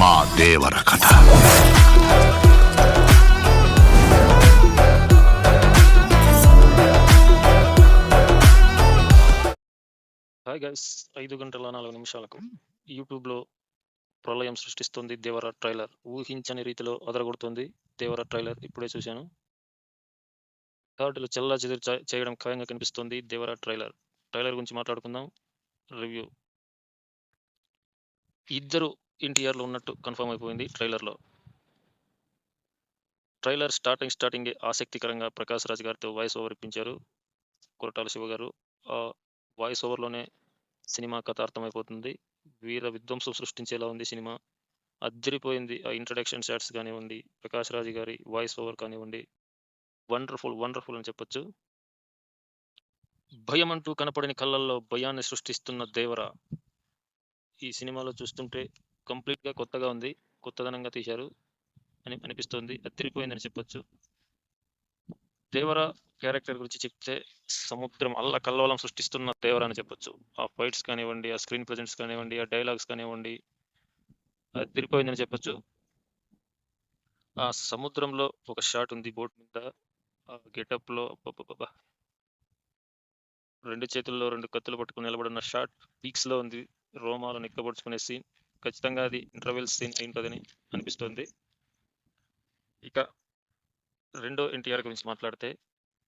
మా దేవర కథ. Hi guys ఐదు గంటల నాలుగు నిమిషాలకు యూట్యూబ్లో ప్రళయం సృష్టిస్తుంది దేవర ట్రైలర్ ఊహించని రీతిలో అదరగొడుతుంది దేవర ట్రైలర్ ఇప్పుడే చూశాను. థర్డ్లు చెల్లా చెదురు చేయడం ఖాయంగా కనిపిస్తుంది దేవర ట్రైలర్ ట్రైలర్ గురించి మాట్లాడుకుందాం. రివ్యూ ఇద్దరు ఎన్టీఆర్లో ఉన్నట్టు కన్ఫర్మ్ అయిపోయింది ట్రైలర్లో. ట్రైలర్ స్టార్టింగ్ స్టార్టింగ్ ఆసక్తికరంగా ప్రకాష్ రాజ్ గారితో వాయిస్ ఓవర్ ఇప్పించారు కొరటాల శివ గారు. ఆ వాయిస్ ఓవర్లోనే సినిమా కథ అర్థమైపోతుంది. వీర విధ్వంసం సృష్టించేలా ఉంది సినిమా. అద్దరిపోయింది ఆ ఇంట్రడక్షన్ షాట్స్ కానివ్వండి ప్రకాష్ రాజ్ గారి వాయిస్ ఓవర్ కానివ్వండి. వండర్ఫుల్ వండర్ఫుల్ అని చెప్పొచ్చు. భయం అంటూ కనపడని కళ్ళల్లో భయాన్ని సృష్టిస్తున్న దేవర. ఈ సినిమాలో చూస్తుంటే కంప్లీట్గా కొత్తగా ఉంది. కొత్తదనంగా తీశారు అని అనిపిస్తుంది. అద్దరిపోయిందని చెప్పొచ్చు. దేవర క్యారెక్టర్ గురించి చెప్తే సముద్రం అల్ల కల్లోలం సృష్టిస్తున్న దేవర అని చెప్పొచ్చు. ఆ ఫైట్స్ కానివ్వండి ఆ స్క్రీన్ ప్రజెన్స్ కానివ్వండి ఆ డైలాగ్స్ కానివ్వండి అదిరిపోయిందని చెప్పొచ్చు. ఆ సముద్రంలో ఒక షాట్ ఉంది బోట్ మీద. ఆ గెటప్లో రెండు చేతుల్లో రెండు కత్తులు పట్టుకుని నిలబడిన షాట్ పీక్స్లో ఉంది. రోమాలు నిక్కబడుచుకునే సీన్. ఖచ్చితంగా అది ఇంటర్వెల్ సీన్ అయి ఉంటుందని అనిపిస్తుంది. ఇక రెండో ఎన్టీఆర్ గురించి మాట్లాడితే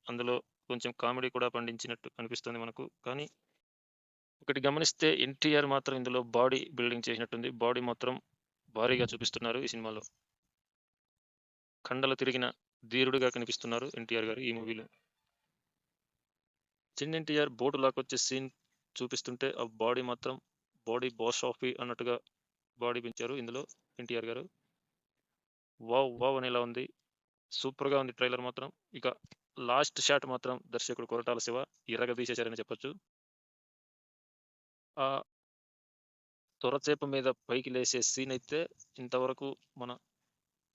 అందులో కొంచెం కామెడీ కూడా పండించినట్టు అనిపిస్తుంది మనకు. కానీ ఒకటి గమనిస్తే ఎన్టీఆర్ మాత్రం ఇందులో బాడీ బిల్డింగ్ చేసినట్టుంది. బాడీ మాత్రం భారీగా చూపిస్తున్నారు ఈ సినిమాలో. కండలు తిరిగిన ధీరుడుగా కనిపిస్తున్నారు ఎన్టీఆర్ గారు ఈ మూవీలో. చిన్న ఎన్టీఆర్ బోటు లాక్కొచ్చే సీన్ చూపిస్తుంటే ఆ బాడీ మాత్రం బాడీ బాస్ ఆఫీ అన్నట్టుగా బాడీ పెంచారు. ఇందులో ఎన్టీఆర్ గారు. వావ్ వావ్ అనేలా ఉంది. సూపర్గా ఉంది ట్రైలర్ మాత్రం. ఇక లాస్ట్ షాట్ మాత్రం దర్శకుడు కొరటాల శివ ఇరగ తీసేశారని చెప్పొచ్చు. ఆ త్వరచేప మీద పైకి లేసే సీన్ అయితే ఇంతవరకు మన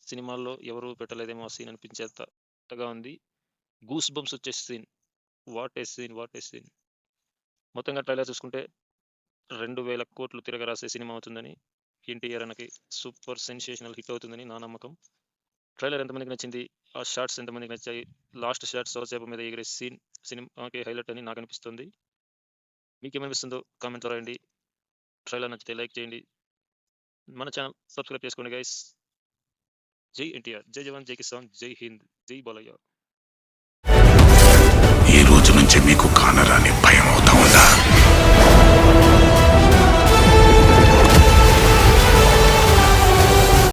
సినిమాల్లో ఎవరు పెట్టలేదేమో సీన్ అనిపించేంతగా ఉంది. గూస్ బంప్స్ వచ్చే scene what a scene what a scene మొత్తంగా ట్రైలర్ చూసుకుంటే రెండు వేల కోట్లు తిరగరాసే సినిమా అవుతుందని ఎన్టీఆర్ అనకి సూపర్ సెన్సేషనల్ హిట్ అవుతుందని నా నమ్మకం. ట్రైలర్ ఎంతమందికి నచ్చింది? ఆ షార్ట్స్ ఎంతమందికి నచ్చాయి? లాస్ట్ షార్ట్స్ సొరచేప మీద ఎగిరే సీన్ సినిమాకి హైలైట్ అని నాకు అనిపిస్తుంది. మీకేమనిపిస్తుందో కామెంట్ రాయండి ట్రైలర్ నచ్చితే లైక్ చేయండి. మన ఛానల్ సబ్స్క్రైబ్ చేసుకోండి గైస్. జై ఎన్టీఆర్. జై జవాన్ జై కిసాన్ జై హింద్ జై బాలయ్య. ఈ రోజు నుంచి మీకు కానరాని భయం